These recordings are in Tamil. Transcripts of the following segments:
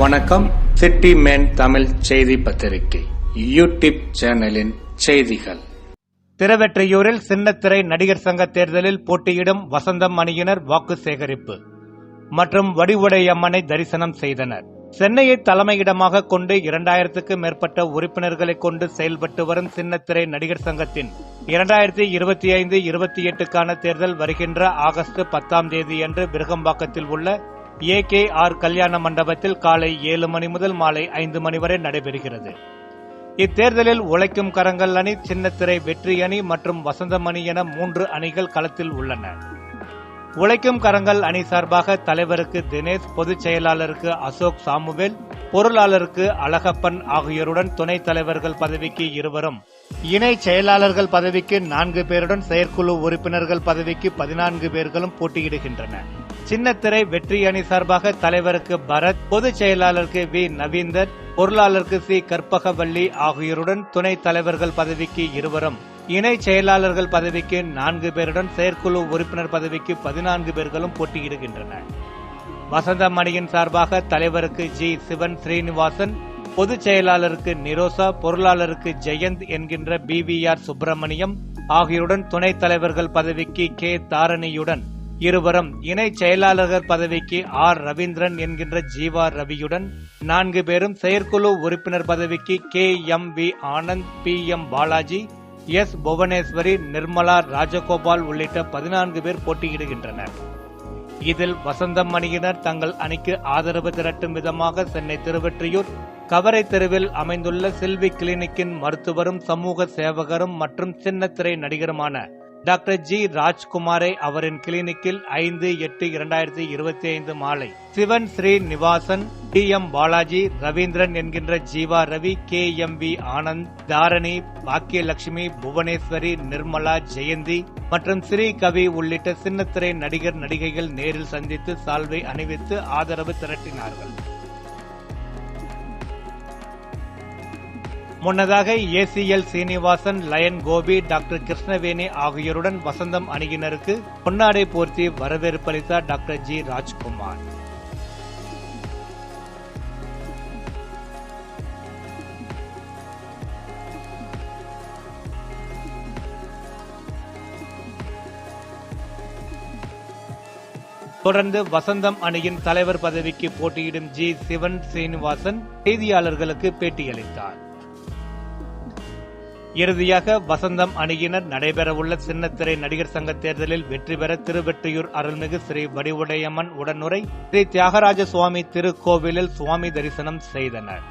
வணக்கம். சிட்டி மேன் தமிழ் செய்தி பத்திரிகை யூடியூப் சேனலின் செய்திகள். திருவெற்றியூரில் சின்னத்திரை நடிகர் சங்க தேர்தலில் போட்டியிடும் வசந்தம் அணியினர் வாக்கு சேகரிப்பு. மற்றும் வடிவுடையம்மனை தரிசனம் செய்தனர். சென்னையை தலைமையிடமாக கொண்டு இரண்டாயிரத்துக்கு மேற்பட்ட உறுப்பினர்களை கொண்டு செயல்பட்டு வரும் சின்னத்திரை நடிகர் சங்கத்தின் இரண்டாயிரத்தி இருபத்தி ஐந்து இருபத்தி எட்டுக்கான தேர்தல் வருகின்ற ஆகஸ்ட் பத்தாம் தேதி என்று விருகம்பாக்கத்தில் உள்ள ஏ கே ஆர் கல்யாண மண்டபத்தில் காலை ஏழு மணி முதல் மாலை ஐந்து மணி வரை நடைபெறுகிறது. இத்தேர்தலில் உழைக்கும் கரங்கள் அணி சின்னத்திரை வெற்றி அணி மற்றும் வசந்தமணி என மூன்று அணிகள் களத்தில் உள்ளன. உழைக்கும் கரங்கள் அணி சார்பாக தலைவருக்கு தினேஷ் பொதுச் செயலாளருக்கு அசோக் சாமுவேல் பொருளாளருக்கு அழகப்பன் ஆகியோருடன் துணைத் தலைவர்கள் பதவிக்கு இருவரும் இணை செயலாளர்கள் பதவிக்கு நான்கு பேருடன் செயற்குழு உறுப்பினர்கள் பதவிக்கு பதினான்கு பேர்களும் போட்டியிடுகின்றனர். சின்னத்திரை வெற்றி அணி சார்பாக தலைவருக்கு பரத் பொதுச் செயலாளருக்கு வி நவீந்தர் பொருளாளருக்கு சி கற்பகவல்லி ஆகியோருடன் துணைத் தலைவர்கள் பதவிக்கு இருவரும் இணை செயலாளர்கள் பதவிக்கு நான்கு பேருடன் செயற்குழு உறுப்பினர் பதவிக்கு பதினான்கு பேர்களும் போட்டியிடுகின்றனர். வசந்தம் அணியின் சார்பாக தலைவருக்கு ஜி சிவன் ஸ்ரீனிவாசன் பொதுச் செயலாளருக்கு நிரோசா பொருளாளருக்கு ஜெயந்த் என்கின்ற பி வி ஆர் சுப்பிரமணியம் ஆகியோருடன் துணைத் தலைவர்கள் பதவிக்கு கே தாரணியுடன் இருவரும் இணை செயலாளர்கள் பதவிக்கு ஆர். ரவீந்திரன் என்கின்ற ஜீவா ரவியுடன் நான்கு பேரும் செயற்குழு உறுப்பினர் பதவிக்கு K. M. V. Anand P. M. Balaji S. Bhuvaneswari Nirmala Rajagopal உள்ளிட்ட பதினான்கு பேர் போட்டியிடுகின்றனர். இதில் வசந்தம் அணியினர் தங்கள் அணிக்கு ஆதரவு திரட்டும் விதமாக சென்னை திருவெற்றியூர் கவரை தெருவில் அமைந்துள்ள செல்வி கிளினிக்கின் மருத்துவரும் சமூக சேவகரும் மற்றும் சின்னத்திரை நடிகருமான டாக்டர் ஜி ராஜ்குமாரை அவரின் கிளினிக்கில் ஐந்து எட்டு இரண்டாயிரத்தி இருபத்தி ஐந்து மாலை. Sivan Srinivasan T M Balaji Ravindran என்கின்ற Jeeva Ravi K M V Anand Dharani Bhagyalakshmi Bhuvaneswari Nirmala Jayanthi மற்றும் ஸ்ரீ கவி உள்ளிட்ட சின்னத்திரை நடிகர் நடிகைகள் நேரில் சந்தித்து சால்வை அணிவித்து ஆதரவு திரட்டினார்கள். முன்னதாக ACL Seenivasan lion Gopi doctor Krishnaveni ஆகியோருடன் வசந்தம் அணியினருக்கு பொன்னாடை போர்த்தி வரவேற்பளித்தார் டாக்டர் ஜி ராஜ்குமார். தொடர்ந்து வசந்தம் அணியின் தலைவர் பதவிக்கு போட்டியிடும் ஜி சிவன் சீனிவாசன் செய்தியாளர்களுக்கு பேட்டியளித்தார். இறுதியாக வசந்தம் அணியினர் நடைபெறவுள்ள சின்னத்திரை நடிகர் சங்க தேர்தலில் வெற்றி பெற திருவெற்றியூர் அருள்மிகு ஸ்ரீ வடிவுடையம்மன் உடனுரை ஸ்ரீ தியாகராஜ சுவாமி திருக்கோவிலில் சுவாமி தரிசனம் செய்தனர்.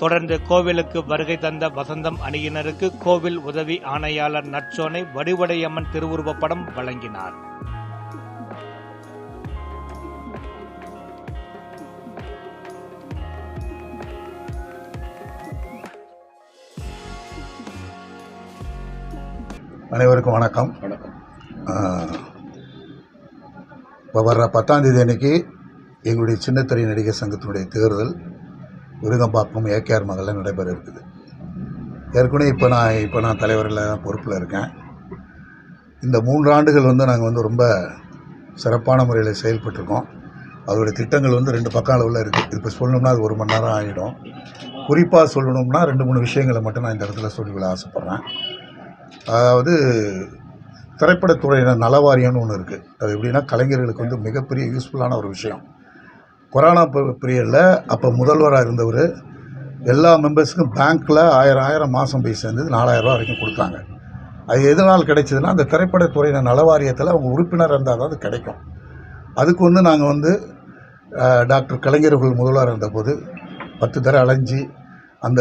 தொடர்ந்து கோவிலுக்கு வருகை தந்த வசந்தம் அணியினருக்கு கோவில் உதவி ஆணையாளர் நற்சோனை வடிவடையம்மன் திருவுருவப் படம் வழங்கினார். அனைவருக்கும் வணக்கம். வணக்கம். இப்போ வர்ற பத்தாம் தேதி அன்னைக்கு எங்களுடைய சின்னத்திரை நடிகர் சங்கத்தினுடைய தேர்தல் விருகம்பாக்கம் ஏகேஆர் மகளில் நடைபெற இருக்குது. ஏற்கனவே இப்போ நான் இப்போ நான் தலைவரில் பொறுப்பில் இருக்கேன். இந்த மூன்று ஆண்டுகள் வந்து நாங்கள் வந்து ரொம்ப சிறப்பான முறையில் செயல்பட்டிருக்கோம். அதோடைய திட்டங்கள் வந்து ரெண்டு பக்கம் அளவில் இருக்குது இப்போ சொல்லணும்னா அது ஒரு மணி நேரம் ஆகிடும் குறிப்பாக சொல்லணும்னா ரெண்டு மூணு விஷயங்களை மட்டும் நான் இந்த இடத்துல சொல்லிவிட ஆசைப்பட்றேன். அதாவது திரைப்படத்துறையினர் நலவாரியம்னு ஒன்று இருக்குது அது எப்படின்னா கலைஞர்களுக்கு வந்து மிகப்பெரிய யூஸ்ஃபுல்லான ஒரு விஷயம். கொரோனா பீரியடில் அப்போ முதல்வராக இருந்தவர் எல்லா மெம்பர்ஸுக்கும் பேங்க்கில் ஆயிரம் ஆயிரம் மாதம் போய் சேர்ந்தது நாலாயிரரூவா வரைக்கும் கொடுத்தாங்க. அது எதனால் கிடைச்சதுன்னா அந்த திரைப்படத்துறையின நலவாரியத்தில் அவங்க உறுப்பினர் இருந்தால் தான் அது கிடைக்கும். அதுக்கு வந்து நாங்கள் வந்து டாக்டர் கலைஞர்கள் முதல்வராக இருந்தபோது பத்து தர அலைஞ்சி அந்த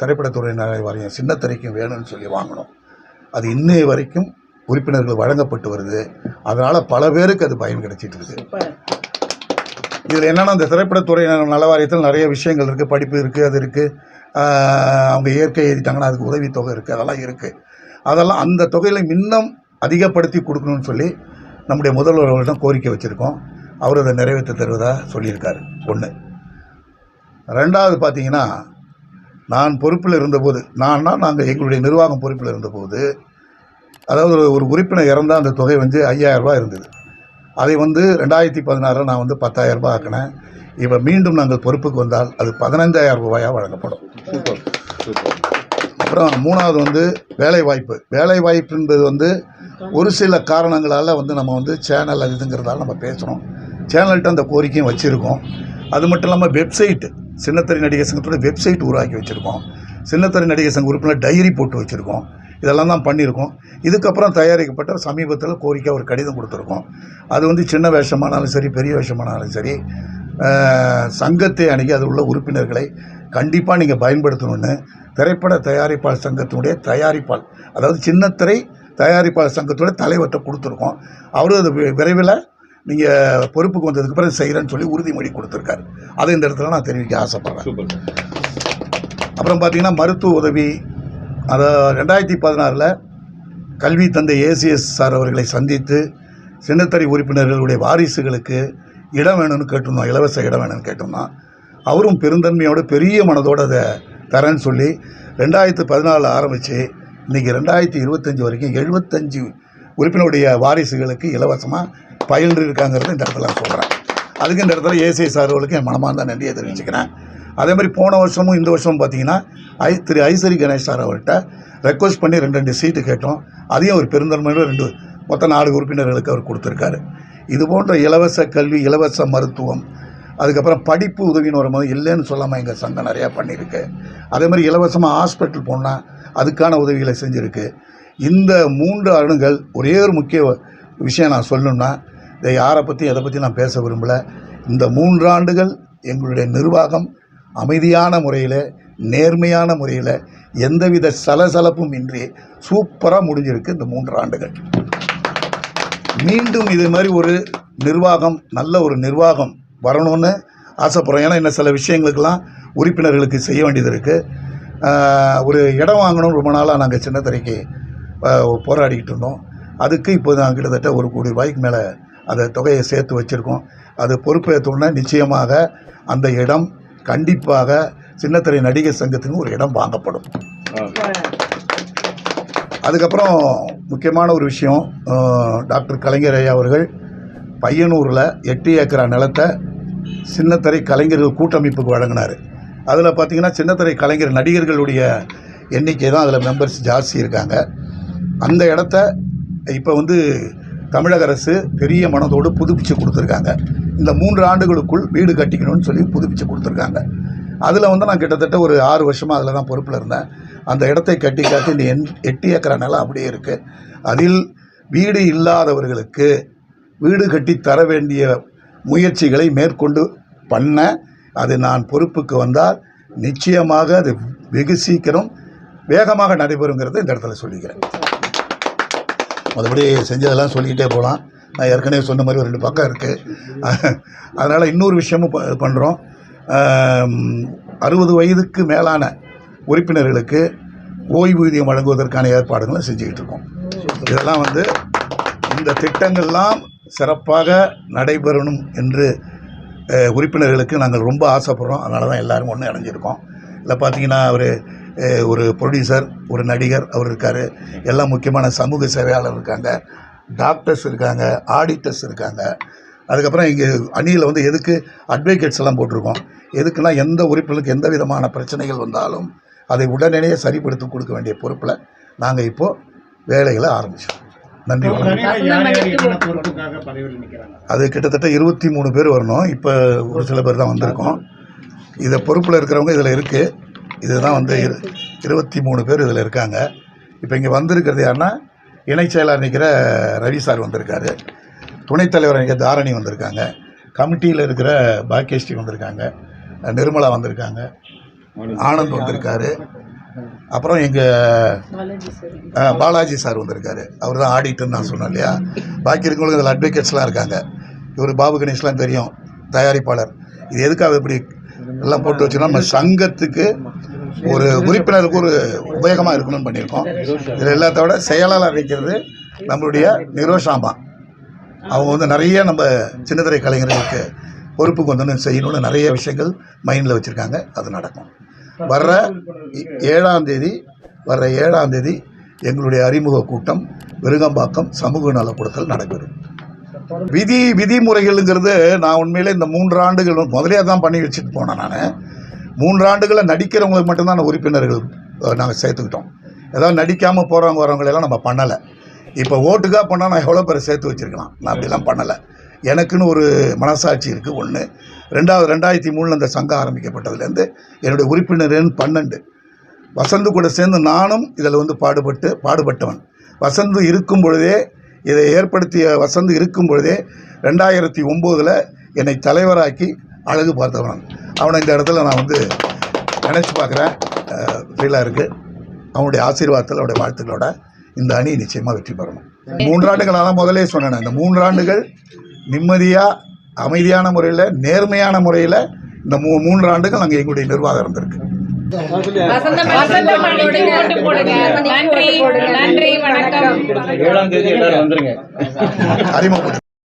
திரைப்படத்துறையினர் வாரியம் சின்னத்திரைக்கும் வேணும்னு சொல்லி வாங்கினோம். அது இன்னைய வரைக்கும் உறுப்பினர்கள் வழங்கப்பட்டு வருது. அதனால் பல பேருக்கு அது பயன் கிடைச்சிட்டு இருக்குது. இதில் என்னென்னா இந்த திரைப்படத்துறை நல வாரியத்தில் நிறைய விஷயங்கள் இருக்குது படிப்பு இருக்குது அது இருக்குது அவங்க இயற்கை எழுதிட்டாங்கன்னா அதுக்கு உதவித்தொகை இருக்குது அதெல்லாம் இருக்குது அதெல்லாம் அந்த தொகையில் இன்னும் அதிகப்படுத்தி கொடுக்கணும்னு சொல்லி நம்முடைய முதல்வர் அவர்களிடம் கோரிக்கை வச்சுருக்கோம். அவர் அதை நிறைவேற்றி தருவதாக சொல்லியிருக்காரு. ஒன்று ரெண்டாவது பார்த்தீங்கன்னா நான் பொறுப்பில் இருந்தபோது நான்னா நாங்கள் எங்களுடைய நிர்வாகம் பொறுப்பில் இருந்தபோது அதாவது ஒரு- ஒரு உறுப்பினர் இறந்தால் அந்த தொகை வந்து 5000 ரூபாய் இருந்தது. அதை வந்து ரெண்டாயிரத்தி பதினாறில் நான் வந்து 10000 ரூபாய் ஆக்கினேன். இப்போ மீண்டும் நாங்கள் பொறுப்புக்கு வந்தால் அது 15000 ரூபாயாக வழங்கப்படும். அப்புறம் மூணாவது வந்து வேலை வாய்ப்பு வேலை வாய்ப்பு என்பது வந்து ஒரு சில காரணங்களால் வந்து நம்ம வந்து சேனல் அது இதுங்கிறதால நம்ம பேசுகிறோம் சேனல்கிட்ட அந்த கோரிக்கையும் வச்சுருக்கோம். அது மட்டும் இல்லாமல் வெப்சைட்டு சின்னத்திரை நடிகர் சங்கத்தோட வெப்சைட் உருவாக்கி வச்சுருக்கோம். சின்னத்திரை நடிகர் சங்க உறுப்பினர் டைரி போட்டு வச்சுருக்கோம். இதெல்லாம் தான் பண்ணியிருக்கோம். இதுக்கப்புறம் தயாரிக்கப்பட்ட சமீபத்தில் கோரிக்கை ஒரு கடிதம் கொடுத்துருக்கோம். அது வந்து சின்ன வேஷமானாலும் சரி பெரிய வேஷமானாலும் சரி சங்கத்தை அணுகி அதில் உள்ள உறுப்பினர்களை கண்டிப்பாக நீங்கள் பயன்படுத்தணும்னு திரைப்பட தயாரிப்பாளர் சங்கத்தினுடைய தயாரிப்பாளர் அதாவது சின்னத்திரை தயாரிப்பாளர் சங்கத்தோட தலைவர்கிட்ட கொடுத்துருக்கோம். அவரும் அது விரைவில் நீங்கள் பொறுப்புக்கு வந்ததுக்கு பிறகு செய்கிறேன்னு சொல்லி உறுதிமொழி கொடுத்துருக்காரு. அதை இந்த இடத்துல நான் தெரிவிக்க ஆசைப்பட்றேன். அப்புறம் பார்த்தீங்கன்னா மருத்துவ உதவி அதை ரெண்டாயிரத்தி பதினாறில் கல்வி தந்தை ஏசிஎஸ் சார் அவர்களை சந்தித்து சின்னத்தறி உறுப்பினர்களுடைய வாரிசுகளுக்கு இடம் வேணும்னு கேட்டிருந்தோம் இலவச இடம் வேணும்னு கேட்டிருந்தோம் அவரும் பெருந்தன்மையோட பெரிய மனதோடு அதை தரேன்னு சொல்லி ரெண்டாயிரத்து பதினாலில் ஆரம்பித்து இன்றைக்கி ரெண்டாயிரத்தி இருபத்தஞ்சி வரைக்கும் எழுபத்தஞ்சு உறுப்பினருடைய வாரிசுகளுக்கு இலவசமாக பயின்று இருக்காங்கிறது இந்த இடத்துல நான் சொல்கிறேன் அதுக்கு இந்த இடத்துல ஏசிஎஸ் சார் அவர்களுக்கு என் மனமார்ந்த நன்றியை தெரிவிச்சுக்கிறேன். அதே மாதிரி போன வருஷமும் இந்த வருஷமும் பார்த்தீங்கன்னா ஐ திரு ஐசரி கணேஷ் சார் அவர்கிட்ட ரெக்வஸ்ட் பண்ணி ரெண்டு ரெண்டு சீட்டு கேட்டோம். அதையும் ஒரு பெருந்தன்மையோட ரெண்டு மொத்தம் நாலு உறுப்பினர்களுக்கு அவர் கொடுத்துருக்காரு. இது போன்ற இலவச கல்வி இலவச மருத்துவம் அதுக்கப்புறம் படிப்பு உதவின்னு வரும்போது இல்லைன்னு சொல்லாமல் எங்கள் சங்கம் நிறையா பண்ணியிருக்கு. அதே மாதிரி இலவசமாக ஹாஸ்பிட்டல் போனால் அதுக்கான உதவிகளை செஞ்சுருக்கு. இந்த மூன்று அணுகள் ஒரே ஒரு முக்கிய விஷயம் நான் சொல்லணும்னா இதை யாரை பற்றி எதை பற்றி நான் பேச விரும்பலை? இந்த மூன்றாண்டுகள் எங்களுடைய நிர்வாகம் அமைதியான முறையில் நேர்மையான முறையில் எந்தவித சலசலப்பும் இன்றி சூப்பராக முடிஞ்சிருக்கு இந்த மூன்று ஆண்டுகள். மீண்டும் இது மாதிரி ஒரு நிர்வாகம் நல்ல ஒரு நிர்வாகம் வரணும்னு ஆசைப்படுறோம். ஏன்னா இன்னும் சில விஷயங்களுக்கெல்லாம் உறுப்பினர்களுக்கு செய்ய வேண்டியது இருக்குது ஒரு இடம் வாங்கணும்னு ரொம்ப நாளாக நாங்கள் சின்னத்திரைக்கு போராடிக்கிட்டு இருந்தோம். அதுக்கு இப்போ நாங்கள் கிட்டத்தட்ட ஒரு கோடி ரூபாய்க்கு மேலே அந்த தொகையை சேர்த்து வச்சுருக்கோம். அது பொறுப்பேற்றோன்னே நிச்சயமாக அந்த இடம் கண்டிப்பாக சின்னத்திரை நடிகர் சங்கத்துக்கு ஒரு இடம் வாங்கப்படும். அதுக்கப்புறம் முக்கியமான ஒரு விஷயம் டாக்டர் கலைஞர் ஐயா அவர்கள் பையனூரில் எட்டு ஏக்கரா நிலத்தை சின்னத்திரை கலைஞர்கள் கூட்டமைப்புக்கு வழங்கினார். அதில் பார்த்தீங்கன்னா சின்னத்திரை கலைஞர் நடிகர்களுடைய எண்ணிக்கை தான் அதில் மெம்பர்ஸ் ஜாஸ்தி இருக்காங்க. அந்த இடத்த இப்போ வந்து தமிழக அரசு பெரிய மனதோடு புதுப்பிச்சு கொடுத்துருக்காங்க. இந்த மூன்று ஆண்டுகளுக்குள் வீடு கட்டிக்கணும்னு சொல்லி புதுப்பிச்சு கொடுத்துருக்காங்க. அதில் வந்து நான் கிட்டத்தட்ட ஒரு ஆறு வருஷமாக அதில் தான் பொறுப்பில் இருந்தேன். அந்த இடத்தை கட்டி காட்டி இந்த எண் எட்டு ஏக்கரா நிலம் அப்படியே இருக்குது அதில் வீடு இல்லாதவர்களுக்கு வீடு கட்டி தர வேண்டிய முயற்சிகளை மேற்கொண்டு பண்ண அது நான் பொறுப்புக்கு வந்தால் நிச்சயமாக அது வெகு சீக்கிரம் வேகமாக நடைபெறுங்கிறத இந்த இடத்துல சொல்லிக்கிறேன். மற்றபடி செஞ்சதெல்லாம் சொல்லிக்கிட்டே போகலாம். நான் ஏற்கனவே சொன்ன மாதிரி ஒரு ரெண்டு பக்கம் இருக்குது அதனால் இன்னொரு விஷயமும் ப பண்ணுறோம் அறுபது வயதுக்கு மேலான உறுப்பினர்களுக்கு ஓய்வூதியம் வழங்குவதற்கான ஏற்பாடுகளை செஞ்சுக்கிட்டு இருக்கோம். இதெல்லாம் வந்து இந்த திட்டங்கள்லாம் சிறப்பாக நடைபெறணும் என்று உறுப்பினர்களுக்கு நாங்கள் ரொம்ப ஆசைப்படுறோம். அதனால தான் எல்லாரும் ஒன்று இணைஞ்சிருக்கோம். இல்லை பார்த்தீங்கன்னா அவர் ஒரு ப்ரொடியூசர் ஒரு நடிகர் அவர் இருக்கார். எல்லாம் முக்கியமான சமூக சேவையாளர் இருக்காங்க. டாக்டர்ஸ் இருக்காங்க ஆடிட்டர்ஸ் இருக்காங்க. அதுக்கப்புறம் இங்கே அணியில் வந்து எதுக்கு அட்வொகேட்ஸ் எல்லாம் போட்டிருக்கோம்? எதுக்குன்னா எந்த உறுப்பினருக்கு எந்த விதமான பிரச்சனைகள் வந்தாலும் அதை உடனடியே சரிப்படுத்தி கொடுக்க வேண்டிய பொறுப்பில் நாங்கள் இப்போது வேலைகளை ஆரம்பிச்சோம். நன்றி வணக்கம். அது கிட்டத்தட்ட இருபத்தி மூணு பேர் வரணும். இப்போ ஒரு சில பேர் தான் வந்திருக்கோம். இதை பொறுப்பில் இருக்கிறவங்க இதில் இருக்குது இதுதான் வந்து இரு இருபத்தி மூணு பேர் இதில் இருக்காங்க. இப்போ இங்கே வந்திருக்கிறது யாருன்னா இணைச் செயலாளர் நிற்கிற ரவி சார் வந்திருக்காரு. துணைத் தலைவர் நிற்கிற தாரணி வந்திருக்காங்க. கமிட்டியில் இருக்கிற பாக்கியஸ்ரீ வந்திருக்காங்க. நிர்மலா வந்திருக்காங்க. ஆனந்த் வந்திருக்காரு. அப்புறம் எங்கள் பாலாஜி சார் வந்திருக்காரு. அவர் தான் ஆடிட்டுன்னு நான் சொன்னேன் இல்லையா? பாக்கி இருக்கவங்களுக்கு இதில் அட்வொகேட்ஸ்லாம் இருக்காங்க. இவர் பாபு கணேஷ்லாம் தெரியும் தயாரிப்பாளர். இது எதுக்காக இப்படி எல்லாம் போட்டு வச்சுன்னா நம்ம சங்கத்துக்கு ஒரு உறுப்பினருக்கு ஒரு உபயோகமாக இருக்கணும்னு பண்ணியிருக்கோம். இதில் எல்லாத்த விட செயலாளர் இருக்கிறது நம்மளுடைய நிரோஷாம்பா அவங்க வந்து நிறைய நம்ம சின்னத்திரை கலைஞர்களுக்கு பொறுப்பு கொண்டு செய்யணும்னு நிறைய விஷயங்கள் மைண்டில் வச்சுருக்காங்க. அது நடக்கும். வர்ற ஏழாந்தேதி ஏழாம் தேதி வர்ற ஏழாம் தேதி எங்களுடைய அறிமுக கூட்டம் விருகம்பாக்கம் சமூக நலக்கூடத்தில் நடைபெறும். விதி விதிமுறைகள்ங்கிறது நான் உண்மையிலே இந்த மூன்று ஆண்டுகள் முதலே தான் பண்ணி வச்சுட்டு போனேன் நான். மூன்று ஆண்டுகளில் நடிக்கிறவங்களுக்கு மட்டும்தான் நான் உறுப்பினர்கள் நாங்கள் சேர்த்துக்கிட்டோம். ஏதாவது நடிக்காமல் போகிறவங்க வரவங்களெல்லாம் நம்ம பண்ணலை. இப்போ ஓட்டுக்காக பண்ணால் நான் எவ்வளோ பேர் சேர்த்து வச்சுருக்கலாம்? நான் அப்படிலாம் பண்ணலை. எனக்குன்னு ஒரு மனசாட்சி இருக்குது ஒன்று ரெண்டாவது ரெண்டாயிரத்தி மூணில் அந்த சங்கம் ஆரம்பிக்கப்பட்டதுலேருந்து என்னுடைய உறுப்பினர் எண் பன்னெண்டு. வசந்து கூட சேர்ந்து நானும் இதில் வந்து பாடுபட்டு பாடுபட்டவன். வசந்து இருக்கும் பொழுதே இதை ஏற்படுத்திய வசந்து இருக்கும் பொழுதே ரெண்டாயிரத்தி ஒம்போதில் என்னை தலைவராக்கி அழகு பார்த்தவன் அவனை இந்த இடத்துல நான் வந்து நினச்சி பார்க்குறேன். ஃபீலாக இருக்குது அவனுடைய ஆசீர்வாதத்தில் அவருடைய வாழ்த்துக்களோட இந்த அணி நிச்சயமாக வெற்றி பெறணும். மூன்றாண்டுகள் நான் முதலே சொன்னேன் இந்த மூன்றாண்டுகள் நிம்மதியாக அமைதியான முறையில் நேர்மையான முறையில் இந்த மூ மூன்று ஆண்டுகள் அங்கே எங்களுடைய நிர்வாகம் இருந்திருக்கு. வசந்தம்